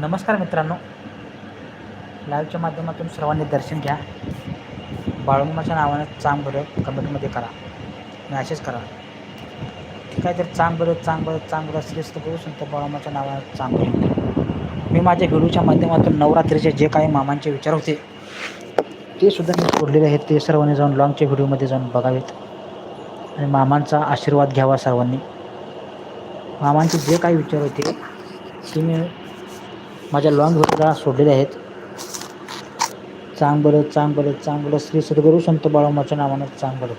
नमस्कार मित्रांनो. लाईव्हच्या माध्यमातून सर्वांनी दर्शन घ्या. बाळुंबाच्या नावानं चांग बरं कमेंटमध्ये करा. मॅसेज करा. ठीक आहे तर चांग बरं चांग बरं चांग बरं श्रेष्ठ करू संत बाळुंबाच्या नावानं चांग बरं मी माझ्या व्हिडिओच्या माध्यमातून नवरात्रीचे जे काही मामांचे विचार होते ते सुद्धा मी सोडलेले आहेत. ते सर्वांनी जाऊन लॉंगच्या व्हिडिओमध्ये जाऊन बघावेत. आणि मामांचा आशीर्वाद घ्यावा सर्वांनी. मामांचे जे काही विचार होते ते मी माझ्या लॉंग व्हिडिओला सोडलेले आहेत. चांग बरं चांग बरं चांग बरं श्री सद्गुरू संत बाळूमाच्या नावानं चांग बरं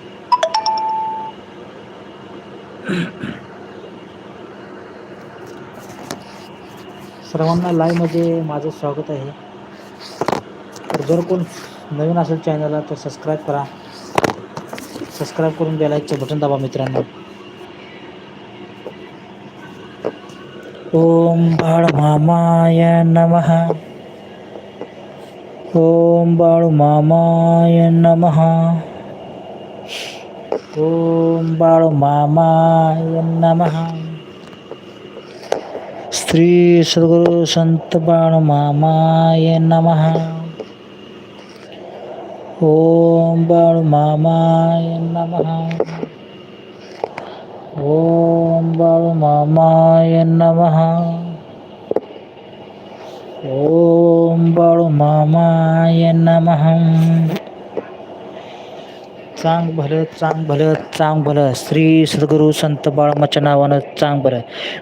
सर्वांना लाईव्हमध्ये माझं स्वागत आहे. तर जर कोण नवीन असेल चॅनलला तर सबस्क्राईब करा. सबस्क्राईब करून बेलाईकचं बटन दाबा मित्रांनो. ओम बाळ मामाय नमः ओम बाळू मामाय नमः ओम बाळू मामाय नमः श्री सद्गुरु संत बाळू मामाय नमः ओम बाळू मामाय नमः ओम बाळू मामाय नमः ओम बाळू मामाय नमः चांग भलं चांग भलं चांग भलं श्री सद्गुरू संत बाळमाच्या नावानं चांग भलं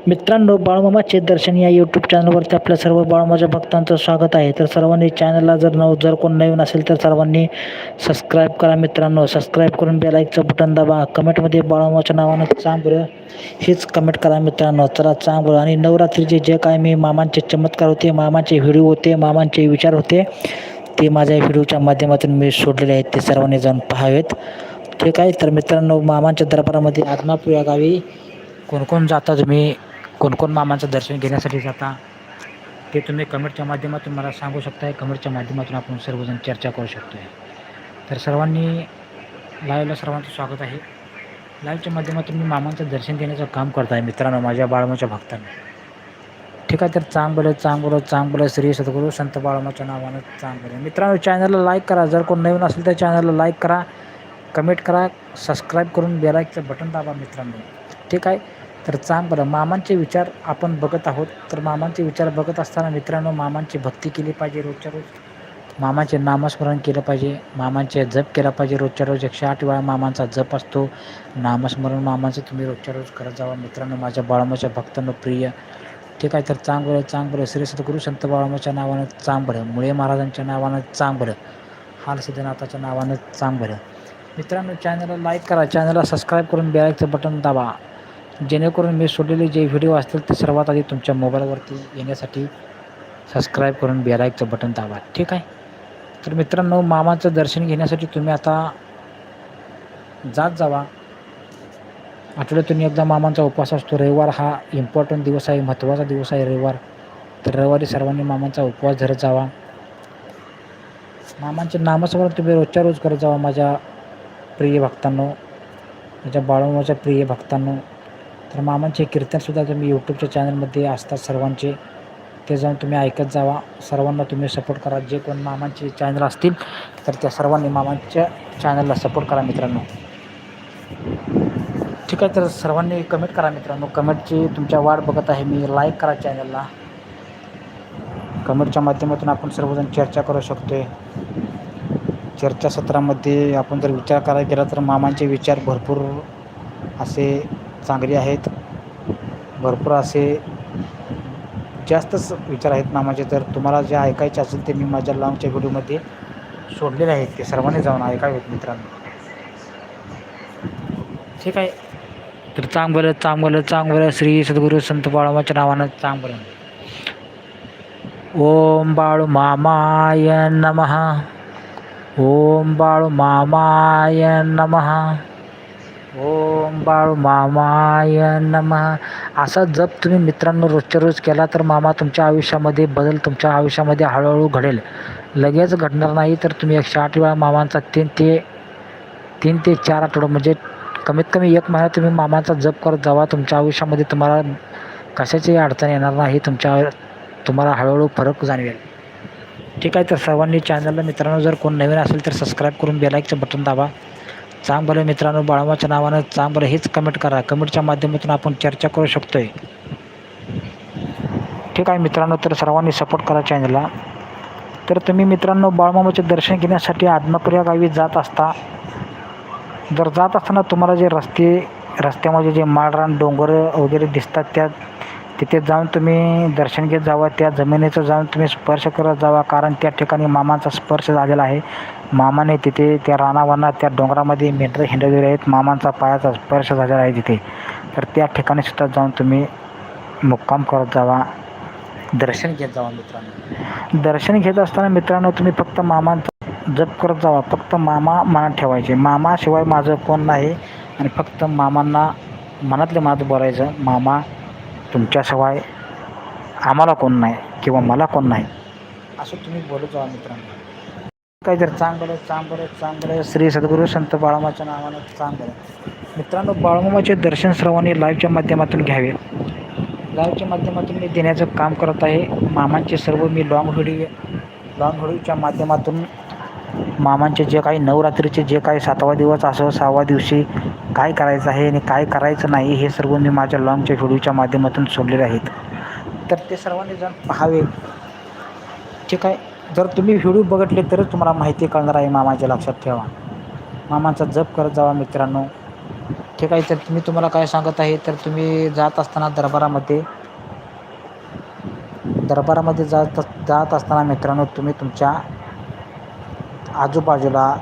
मित्रांनो बाळमामाचे दर्शन या यूट्यूब चॅनलवरती आपल्या सर्व बाळमाच्या भक्तांचं स्वागत आहे. तर सर्वांनी चॅनलला जर नव जर कोण नवीन असेल तर सर्वांनी सबस्क्राईब करा मित्रांनो. सबस्क्राईब करून बेलाईकचं बटन दाबा. कमेंटमध्ये बाळमाच्या नावानं चांग भलं हेच कमेंट करा मित्रांनो. चला चांग भलं. आणि नवरात्रीचे जे काय मी मामांचे चमत्कार होते मामांचे व्हिडिओ होते मामांचे विचार होते ते माझ्या व्हिडिओच्या माध्यमातून मी सोडलेले आहेत ते सर्वांनी जाऊन पहावेत. ठीक आहे तर मित्रांनो मामांच्या दरबारामध्ये आदमापूर या गावी. कोण कोण जाता तुम्ही? कोण कोण मामांचं दर्शन घेण्यासाठी जाता? ते तुम्ही कमेंटच्या माध्यमातून मला सांगू शकताय. कमेंटच्या माध्यमातून आपण सर्वजण चर्चा करू शकतो तर सर्वांनी लाईव्हला सर्वांचं स्वागत आहे. लाईव्हच्या माध्यमातून मी मामांचं दर्शन घेण्याचं काम करत आहे मित्रांनो माझ्या बाळमाच्या भक्तांना. ठीक आहे तर चांग चांगलं चांग चांग श्री सद्गुरू संत बाळमाच्या नावानं चांग मित्रांनो चॅनलला लाईक करा. जर कोण नवीन असेल तर चॅनलला लाईक करा. कमेंट करा. सबस्क्राईब करून बेलाईकचं बटन दाबा मित्रांनो. ठीक आहे तर चांग मामांचे विचार आपण बघत आहोत. तर मामांचे विचार बघत असताना मित्रांनो मामांची भक्ती केली पाहिजे रोजच्या रोज. मामाचे नामस्मरण केलं पाहिजे. मामांचे जप केला पाहिजे रोजच्या रोज. एकशे आठ वेळा मामांचा जप असतो. नामस्मरण मामाचं तुम्ही रोजच्या रोज करत जावा. मित्रांनो माझ्या बाळमाच्या भक्तांना प्रिय ठीक आहे तर चांगलं चांगलं श्री सद्गुरू संत बाळामाच्या नावानं चांबरं मुळे महाराजांच्या नावानं चांगलं हाल सिद्धनाथाच्या नावानं चांबरं मित्रांनो चॅनलला लाईक करा चॅनलला सबस्क्राईब करून बेलाईकचं बटन दाबा. जेणेकरून मी सोडलेले जे व्हिडिओ असतील ते सर्वात आधी तुमच्या मोबाईलवरती येण्यासाठी सबस्क्राईब करून बेलाईकचं बटन दाबा. ठीक आहे? तर मित्रांनो मामाचं दर्शन घेण्यासाठी तुम्ही आता जात जावा. आठवड्यातून एकदा मामांचा उपवास असतो. रविवार हा इम्पॉर्टंट दिवस आहे महत्त्वाचा दिवस आहे रविवार. तर रविवारी सर्वांनी मामांचा उपवास धरत जावा. मामांचे नामस्मरण तुम्ही रोजच्या रोज करत जावा माझ्या प्रिय भक्तांनो. माझ्या बाळूमाच्या प्रिय भक्तांनो. तर मामांचे कीर्तनसुद्धा तुम्ही यूट्यूबच्या चॅनलमध्ये असतात सर्वांचे. ते जाऊन तुम्ही ऐकत जावा. सर्वांना तुम्ही सपोर्ट करा. जे कोण मामांचे चॅनल असतील तर त्या सर्वांनी मामांच्या चॅनलला सपोर्ट करा मित्रांनो. ठीक आहे तर सर्वांनी कमेंट करा मित्रांनो. कमेंटची तुमच्या वाट बघत आहे मी. लाईक करा चॅनलला कमेंटच्या माध्यमातून आपण सर्वजण चर्चा करू शकतो. चर्चासत्रामध्ये आपण जर विचार करायला गेला तर मामांचे विचार भरपूर असे चांगले आहेत. भरपूर असे जास्तच विचार आहेत मामाचे. तर तुम्हाला जे ऐकायचे असेल ते मी माझ्या लॉंगच्या व्हिडिओमध्ये सोडलेले आहेत. ते सर्वांनी जाऊन ऐकावेत मित्रांनो. ठीक आहे. तर चांगलं चांगलं चांगलं श्री सद्गुरू संत बाळूमाच्या नावानं चांगलं. ओम बाळू मामाय नमः. ओम बाळू मामाय नमः. ओम बाळू मामाय नमः. असा जप तुम्ही मित्रांनो रोजच्या रोज केला तर मामा तुमच्या आयुष्यामध्ये बदल तुमच्या आयुष्यामध्ये हळूहळू घडेल. लगेच घडणार नाही तर तुम्ही एकशे आठ वेळा मामांचा तीन ते तीन ते चार आठवडं म्हणजे कमीत कमी एक महिना तुम्ही मामाचा जप करत जावा. तुमच्या आयुष्यामध्ये तुम्हाला कशाची अडचण येणार नाही. तुमच्या तुम्हाला हळूहळू फरक जाणवेल. ठीक आहे तर सर्वांनी चॅनलला मित्रांनो जर कोण नवीन असेल तर सबस्क्राईब करून बेलाईकचं बटन दाबा. चांग भलं मित्रांनो बाळमाच्या नावानं चांगलं हेच कमेंट करा. कमेंटच्या माध्यमातून आपण चर्चा करू शकतोय. ठीक आहे मित्रांनो तर सर्वांनी सपोर्ट करा चॅनलला तर तुम्ही मित्रांनो बाळमामाचे दर्शन घेण्यासाठी आत्मप्रिया गावी जात असता. जर जात असताना तुम्हाला जे रस्ते रस्त्यामध्ये जे माळरान डोंगर वगैरे दिसतात त्या तिथे जाऊन तुम्ही दर्शन घेत जावा त्या जमिनीचं जाऊन तुम्ही स्पर्श करत जावा कारण त्या ठिकाणी मामांचा स्पर्श झालेला आहे. मामाने तिथे त्या रानावनात त्या डोंगरामध्ये मेंढरं हिंडलेले आहेत मामांचा पायाचा स्पर्श झालेला आहे तिथे. तर त्या ठिकाणी सुद्धा जाऊन तुम्ही मुक्काम करत जावा. दर्शन घेत जावा मित्रांनो. दर्शन घेत असताना मित्रांनो तुम्ही फक्त मामांचा जप करत जावा. फक्त मामा मनात ठेवायचे. मामाशिवाय माझं कोण नाही आणि फक्त मामांना मनातल्या मनात बोलायचं मामा तुमच्याशिवाय आम्हाला कोण नाही किंवा मला कोण नाही. असं तुम्ही बोलत जावा मित्रांनो. काय तर चांगलं चांगलं चांगलं. श्री सद्गुरू संत बाळमाच्या नावानं चांगलं. मित्रांनो बाळमामाचे दर्शन सर्वांनी लाईव्हच्या माध्यमातून घ्यावे. लाईव्हच्या माध्यमातून मी देण्याचं काम करत आहे. मामांचे सर्व मी लॉंग व्हिडिओ लॉंग व्हिडिओच्या माध्यमातून मामांचे जे काही नवरात्रीचे जे काही सातवा दिवस असो सहावा दिवशी काय करायचं आहे आणि काय करायचं नाही हे सर्व मी माझ्या लॉंगच्या व्हिडिओच्या माध्यमातून सोडलेले आहेत. तर ते सर्वांनी जाऊन पाहावे. ठीक आहे जर तुम्ही व्हिडिओ बघितले तरच तुम्हाला माहिती कळणार आहे मामाच्या लक्षात ठेवा. मामांचा जप करत जावा मित्रांनो. ठीक आहे तर तुम्ही तुम्हाला काय सांगत आहे तर तुम्ही जात असताना दरबारामध्ये दरबारामध्ये जात जात असताना मित्रांनो तुम्ही तुमच्या आजूबाजूला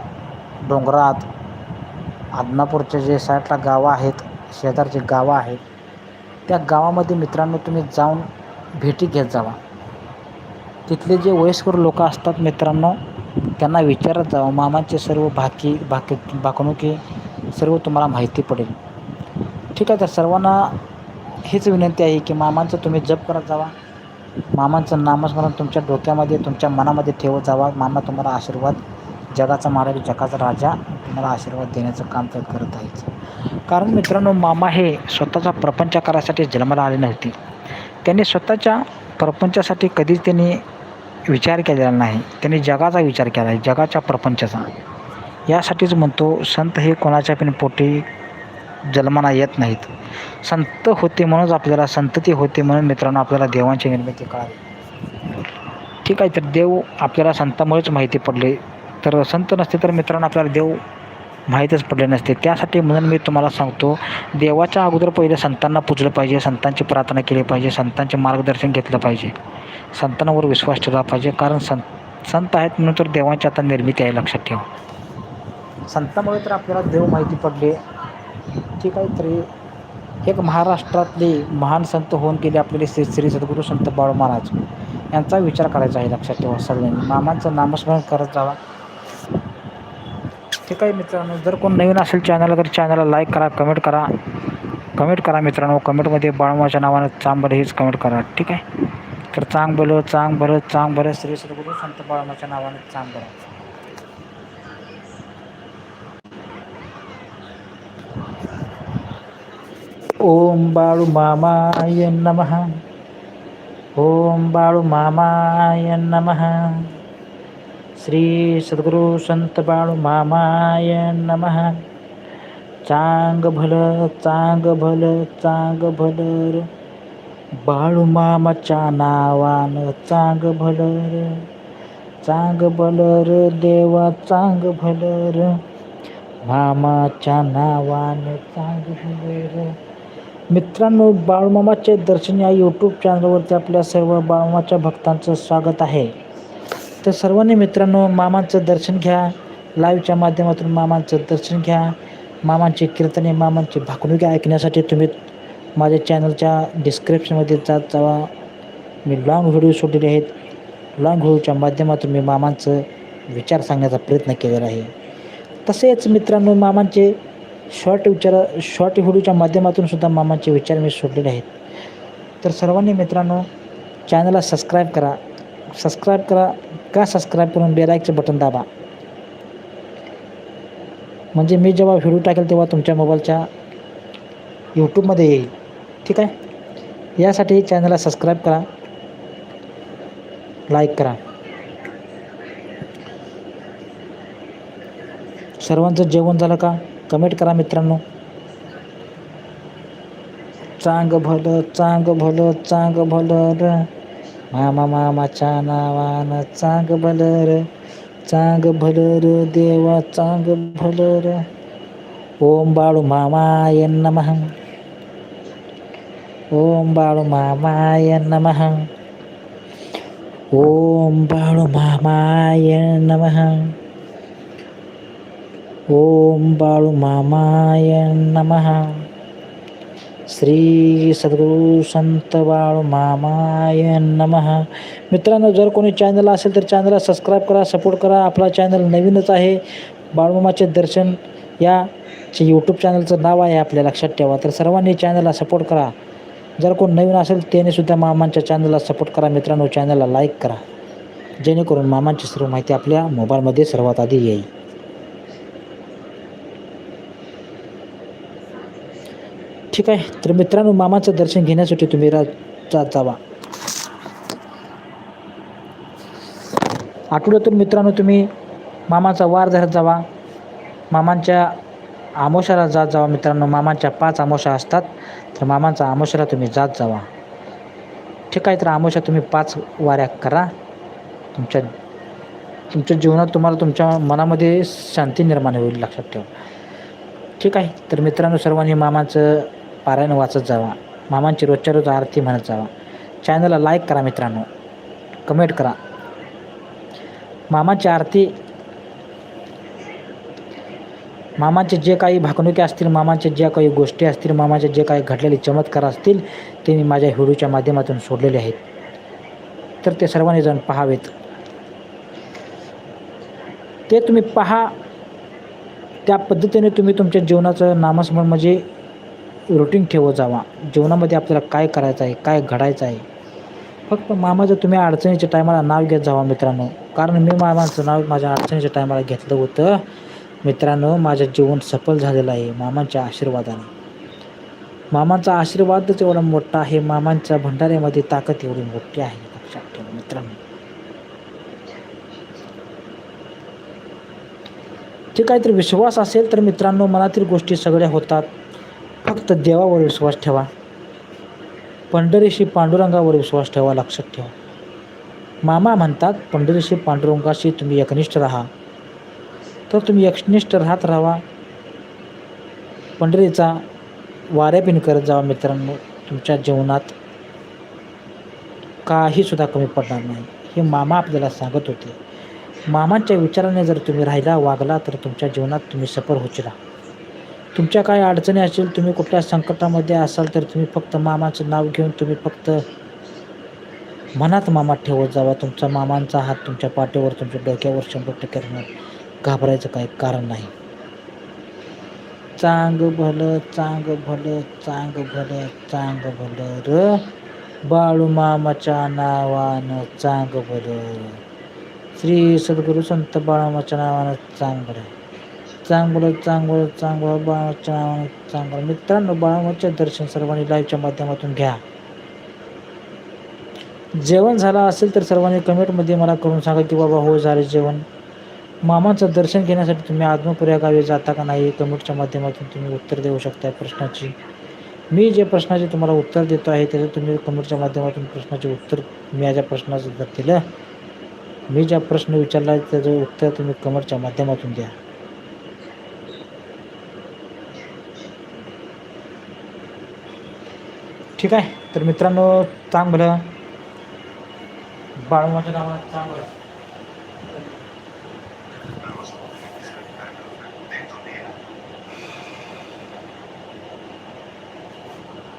डोंगरात आदनापूरचे जे साईडला गावं आहेत शेजारचे गावं आहेत त्या गावामध्ये मित्रांनो तुम्ही जाऊन भेटी घेत जावा. तिथले जे वयस्कर लोक असतात मित्रांनो त्यांना विचारत जावं. मामांचे सर्व भाकी भाकी भाकणुकी सर्व तुम्हाला माहिती पडेल. ठीक आहे तर सर्वांना हीच विनंती आहे की मामांचं तुम्ही जप करत जावा. मामांचं नामस्मरण तुमच्या डोक्यामध्ये तुमच्या मनामध्ये ठेवत जावा. मामा तुम्हाला आशीर्वाद जगाचा मालक जगाचा राजा तुम्हाला आशीर्वाद देण्याचं काम तर करत आहेच. कारण मित्रांनो मामा हे स्वतःचा प्रपंच करायसाठी जन्माला आले नव्हते. त्यांनी स्वतःच्या प्रपंचासाठी कधीच त्यांनी विचार केलेला नाही. त्यांनी जगाचा विचार केला आहे जगाच्या प्रपंचाचा. यासाठीच म्हणतो संत हे कोणाच्या पण पोटी जन्माला येत नाहीत. संत होते म्हणूनच आपल्याला संतती होते म्हणून मित्रांनो आपल्याला देवांची निर्मिती कळावी ठीक आहे तर देव आपल्याला संतामुळेच माहिती पडले. तर संत नसते तर मित्रांनो आपल्याला देव माहीतच पडले नसते. त्यासाठी म्हणून मी तुम्हाला सांगतो देवाच्या अगोदर पहिले संतांना पूजलं पाहिजे संतांची प्रार्थना केली पाहिजे संतांचे मार्गदर्शन घेतलं पाहिजे. संतांवर विश्वास ठेवला पाहिजे कारण संत संत आहेत म्हणून तर देवांची आता निर्मिती आहे लक्षात ठेवा. संतामुळे तर आपल्याला देव माहिती पडले. ठीक आहे तरी एक महाराष्ट्रातले महान संत होऊन गेले आपल्याला श्री श्री सद्गुरू संत बाळू महाराज. यांचा विचार करायचा आहे लक्षात ठेवा सगळ्यांनी. मामांचं नामस्मरण करत जावा ठीक आहे मित्रांनो जर कोण नवीन असेल चॅनलला तर चॅनलला लाईक करा कमेंट करा. कमेंट करा मित्रांनो कमेंटमध्ये बाळमाच्या नावानं चांबलं हेच कमेंट करा ठीक आहे? तर चांग बरं चांग बरं चांग बरं श्री सद्गुरू संत बाळमाच्या नावानं चांग बरं ओम बाळू मामाय नमः ओम बाळू मामाय नमः. श्री सद्गुरू संत बाळू मामाय नमः. चांग भल चांग भल चांग भल बाळू मामाच्या नावान चांग भलं चांग भलं देवा चांग भलं मामाच्या नावान चांग भलं मित्रांनो बाळूमामाचे दर्शन या यूट्यूब चॅनलवरती आपल्या सर्व बाळूमाच्या भक्तांचं स्वागत आहे. तर सर्वांनी मित्रांनो मामांचं दर्शन घ्या. लाईव्हच्या माध्यमातून मामांचं दर्शन घ्या. मामांचे कीर्तने मामांची भाकणुकी ऐकण्यासाठी तुम्ही माझ्या चॅनलच्या डिस्क्रिप्शनमध्ये जात जावा. मी लॉंग व्हिडिओ सोडलेले आहेत. लॉंग व्हिडिओच्या माध्यमातून मी मामांचं विचार सांगण्याचा प्रयत्न केलेला आहे. तसेच मित्रांनो मामांचे शॉर्ट विचार शॉर्ट व्हिडिओच्या माध्यमातून सुद्धा मामांचे विचार मी सोडलेले आहेत. तर सर्वांनी मित्रांनो चॅनलला सबस्क्राईब करा. सबस्क्राईब करा का सबस्क्राईब करून बेलाईकचं बटन दाबा? म्हणजे मी जेव्हा व्हिडिओ टाकेल तेव्हा तुमच्या मोबाईलच्या यूट्यूबमध्ये येईल. ठीक आहे? यासाठी चॅनलला सबस्क्राईब करा. लाईक करा. सर्वांचं जेवण झालं का? कमेंट करा मित्रांनो. चांग भलं चांग भलं चांग भलं र मामा मामाच्या नावानं चांग भलं र चांग भलं र देवा चांग भलं र ओम बाळू मामाय नमः ओम बाळू मामाय नमः ओम बाळू मामाय नमः ओम बाळू मामाय नमः श्री सद्गुरू संत बाळू मामाय नमः. मित्रांनो जर कोणी चॅनल असेल तर चॅनलला सबस्क्राईब करा सपोर्ट करा. आपला चॅनल नवीनच आहे बाळूमामाचे दर्शन या यूट्यूब चॅनलचं नाव आहे आपल्या लक्षात ठेवा. तर सर्वांनी चॅनलला सपोर्ट करा. जर कोण नवीन असेल त्याने सुद्धा मामांच्या चॅनलला सपोर्ट करा. मित्रांनो चॅनलला लाईक करा. जेणेकरून मामांची सर्व माहिती आपल्या मोबाईलमध्ये सर्वात आधी येईल. ठीक आहे. तर मित्रांनो मामाचं दर्शन घेण्यासाठी तुम्ही रा जात जावा. आठवड्यातून मित्रांनो तुम्ही मामाचा वार धरत जावा. मामांच्या आमोशाला जात जावा मित्रांनो. मामांच्या पाच आमोशा असतात. तर मामांचा आमोशाला तुम्ही जात जावा. ठीक आहे तर आमोशा तुम्ही पाच वाऱ्या करा. तुमच्या तुमच्या जीवनात तुम्हाला तुमच्या मनामध्ये शांती निर्माण होईल लक्षात ठेवा. ठीक आहे तर मित्रांनो सर्वांनी मामाचं पारायण वाचत जावा. मामांची रोजच्या रोज आरती म्हणत जावा. चॅनलला लाईक करा मित्रांनो. कमेंट करा. मामाची आरती मामाचे जे काही भाकणुके असतील मामाचे ज्या काही गोष्टी असतील मामाचे जे काही घडलेले चमत्कार असतील ते मी माझ्या व्हिडिओच्या माध्यमातून सोडलेले आहेत. तर ते सर्वांनी जाऊन पहावेत. ते तुम्ही पहा. त्या पद्धतीने तुम्ही तुमच्या जीवनाचं नामस्मरण म्हणजे रुटीन ठेवत जावा. जीवनामध्ये आपल्याला काय करायचं आहे काय घडायचं आहे? फक्त मामाचं तुम्ही अडचणीच्या टायमाला नाव घेत जावा मित्रांनो. कारण मी मामाचं नाव माझ्या अडचणीच्या टायमाला घेतलं होतं. मित्रांनो माझं जीवन सफल झालेलं आहे मामांच्या आशीर्वादाने. मामांचा आशीर्वादच एवढा मोठा आहे. मामांच्या भंडाऱ्यामध्ये ताकद एवढी मोठी आहे. लक्षात ठेवा मित्रांनो. जे काहीतरी विश्वास असेल तर मित्रांनो मनातील गोष्टी सगळ्या होतात. फक्त देवावर विश्वास ठेवा. पंढरीशी पांडुरंगावर विश्वास ठेवा लक्षात ठेवा. मामा म्हणतात पंढरीशी पांडुरंगाशी तुम्ही एकनिष्ठ राहा. तर तुम्ही एकनिष्ठ राहत राहा. पंढरीचा वाऱ्यापिन करत जावा मित्रांनो तुमच्या जीवनात काही सुद्धा कमी पडणार नाही. हे मामा आपल्याला सांगत होते. मामांच्या विचाराने जर तुम्ही राहिला वागला तर तुमच्या जीवनात तुम्ही सफल होचिला तुमच्या काय अडचणी असेल तुम्ही कुठल्या संकटामध्ये असाल तर तुम्ही फक्त मामाचं नाव घेऊन तुम्ही फक्त मनात मामा ठेवत जावा. तुमचा मामांचा हात तुमच्या पाठीवर तुमच्या डोक्यावर शंभर टक्के राहणार. घाबरायचं काही कारण नाही. चांग भलं चांग भलं चांग भलं चांग भलं र. बाळू मामाच्या नावानं चांग भलं श्री सद्गुरू संत बाळामाच्या नावानं चांग भलं. चांगलं चांगलं चांगलं बाळाच्या नावानं चांगलं. मित्रांनो बाळामाच्या दर्शन सर्वांनी लाईव्हच्या माध्यमातून घ्या. जेवण झालं असेल तर सर्वांनी कमेंटमध्ये मला करून सांगा की बाबा हो झाले जेवण. मामाचं दर्शन घेण्यासाठी तुम्ही आत्मपुर या गावी जाता का नाही? कमेंटच्या माध्यमातून तुम्ही उत्तर देऊ शकता प्रश्नाची. मी जे प्रश्नाचे तुम्हाला उत्तर देतो आहे त्याचं तुम्ही कमेंटच्या माध्यमातून प्रश्नाचे उत्तर मी याच्या प्रश्नाचं उत्तर दिलं मी ज्या प्रश्न विचारला आहे त्याचं उत्तर तुम्ही कमेंटच्या माध्यमातून द्या. ठीक आहे. तर मित्रांनो चांगलं. बाळमाच्या नावानं चांगलं.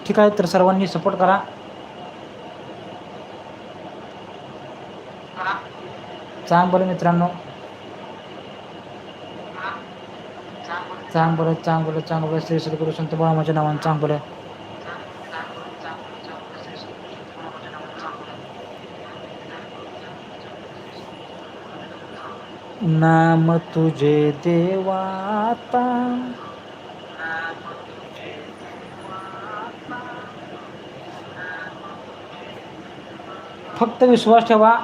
ठीक आहे तर सर्वांनी सपोर्ट करा. चांग बरं मित्रांनो. चांग बरं चांग बरं चांग बरं श्री सद्गुरू संत बाळामाच्या नावानं चांग बरं नाम तुझे देवाता फक्त विश्वास ठेवा.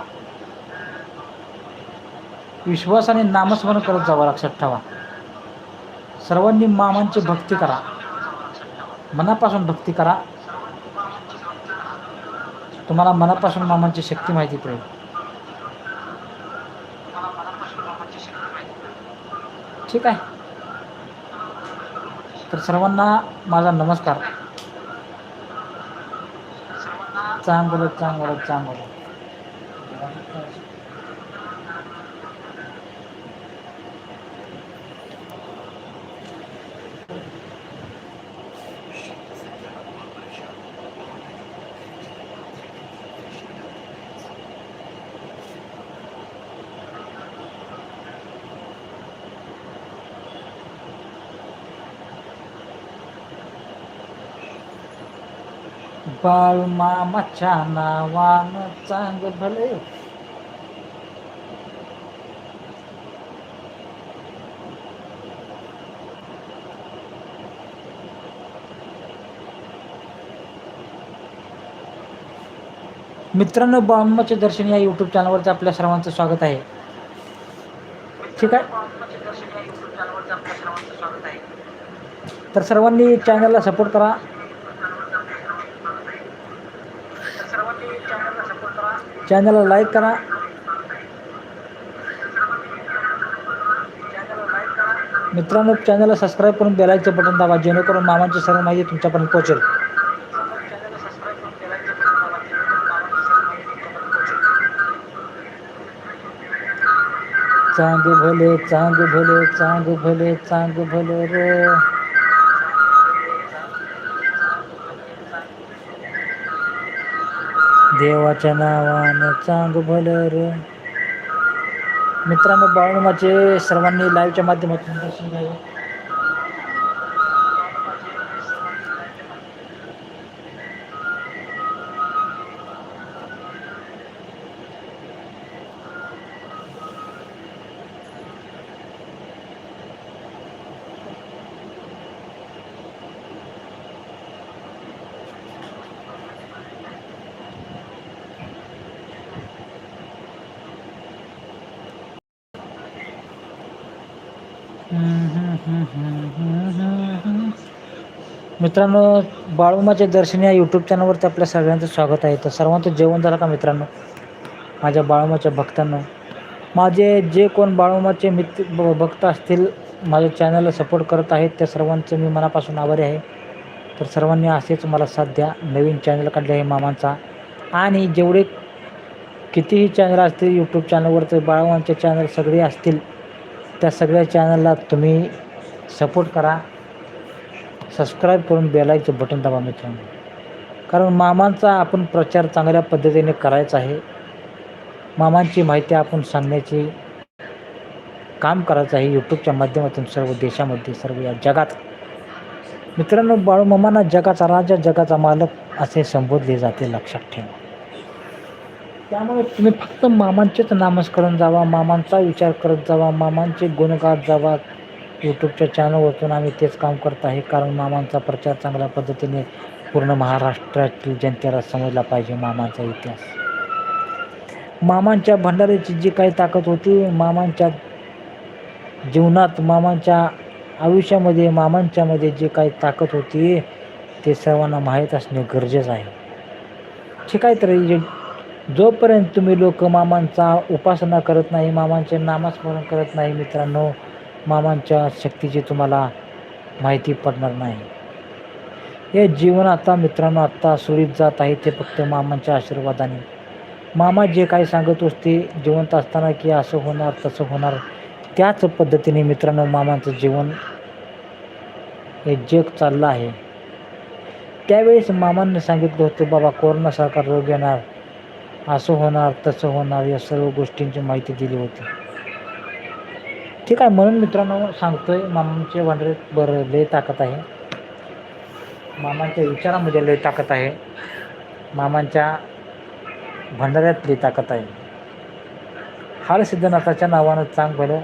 विश्वासाने नामस्मरण करत जावं लक्षात ठेवा. सर्वांनी मामांची भक्ती करा. मनापासून भक्ती करा. तुम्हाला मनापासून मामांची शक्ती माहिती पडेल. ठीक आहे. तर सर्वांना माझा नमस्कार. चांग बोलत चांग बोलत चांग बोलत बाळ मामाच्या नावान चांग भले। मित्रांनो बाळमाचे दर्शन या यूट्यूब चॅनलवरचं आपल्या सर्वांचं स्वागत आहे. ठीक आहे? तर सर्वांनी चॅनलला सपोर्ट करा. चॅनलला लाईक करा. मित्रांनो चॅनलला सबस्क्राईब करून बेलायचं बटन दाबा जेणेकरून मामांची सर्व माहिती तुमच्यापर्यंत पोहोचेल. चांग भले चांग भले चांग भले चांग भले रे. देवाच्या नावानं चांग भलर. मित्रांनो बाळूमाचे सर्वांनी लाईव्हच्या माध्यमातून दर्शन घ्यावं मित्रांनो बाळूमाचे दर्शन या यूट्यूब चॅनलवरती आपल्या सगळ्यांचं स्वागत आहे. तर सर्वांचं जेवण झालं का मित्रांनो? माझ्या बाळूमाच्या भक्तांनो माझे जे कोण बाळूमाचे मित्र ब- भक्त असतील माझ्या चॅनलला सपोर्ट करत आहेत त्या सर्वांचं मी मनापासून आभारी आहे. तर सर्वांनी असेच मला साथ द्या. नवीन चॅनल काढले आहे मामांचा. आणि जेवढे कितीही चॅनल असतील यूट्यूब चॅनलवरती बाळूमांचे चॅनल सगळे असतील त्या सगळ्या चॅनलला तुम्ही सपोर्ट करा. सबस्क्राईब करून बेलायचं बटन दाबा मित्रांनो. कारण मामांचा आपण प्रचार चांगल्या पद्धतीने करायचा आहे. मामांची माहिती आपण सांगण्याची काम करायचं आहे यूट्यूबच्या माध्यमातून सर्व देशामध्ये सर्व या जगात. मित्रांनो बाळूमामांना जगाचा राजा जगाचा मालक असे संबोधले जाते लक्षात ठेवा. त्यामुळे तुम्ही फक्त मामांचेच नामस्मरण जावा मामांचा विचार करत जावा मामांचे गुणगात जावा यूट्यूबच्या चॅनलवरतून आम्ही तेच काम करत आहे. कारण मामांचा प्रचार चांगल्या पद्धतीने पूर्ण महाराष्ट्रातील जनतेला समजला पाहिजे मामांचा इतिहास. मामांच्या भंडारीची जी काही ताकद होती मामांच्या जीवनात मामांच्या आयुष्यामध्ये मामांच्यामध्ये जी काही ताकद होती ते सर्वांना माहीत असणे गरजेचं आहे. ठीक आहे तर जोपर्यंत तुम्ही लोक मामांचा उपासना करत नाही मामांचे नामस्मरण करत नाही मित्रांनो मामांच्या शक्तीची तुम्हाला माहिती पडणार नाही. हे जीवन आता मित्रांनो आत्ता सुरळीत जात आहे ते फक्त मामांच्या आशीर्वादाने. मामा जे काही सांगत असते जिवंत असताना की असं होणार तसं होणार त्याच पद्धतीने मित्रांनो मामांचं जीवन हे जग चाललं आहे. त्यावेळेस मामांनी सांगितलं होतं बाबा कोरोनासारखा रोग येणार असं होणार तसं होणार या सर्व गोष्टींची माहिती दिली होती. ठीक आहे म्हणून मित्रांनो सांगतोय मामांचे भांडरीत बरं लय ताकद आहे. मामांच्या विचारामध्ये लय ताकद आहे. मामांच्या भंडाऱ्यात लय ताकद आहे. हार सिद्धनाथाच्या नावानं चांग भलं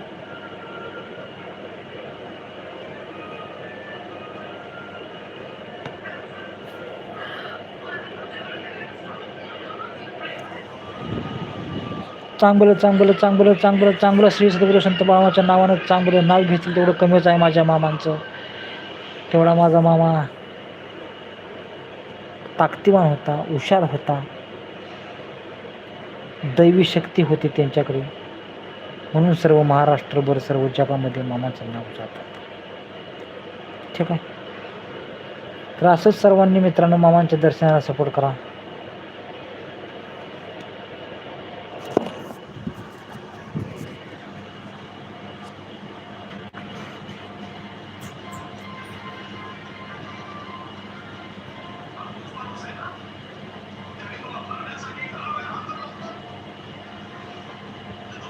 चांगलं चांगलं चांगलं चांगलं चांगलं श्री सद्गुरू संत बाळाच्या नावानं चांगलं नाव घेतलं तेवढं कमीच आहे माझ्या मामांचं. तेवढा माझा मामा ताकदीवान होता हुशार होता. दैवी शक्ती होती त्यांच्याकडे. म्हणून सर्व महाराष्ट्रभर सर्व जगामध्ये मामाचं नाव जातं. ठीक आहे? तर असंच सर्वांनी मित्रांनो मामांच्या दर्शनाला सपोर्ट करा.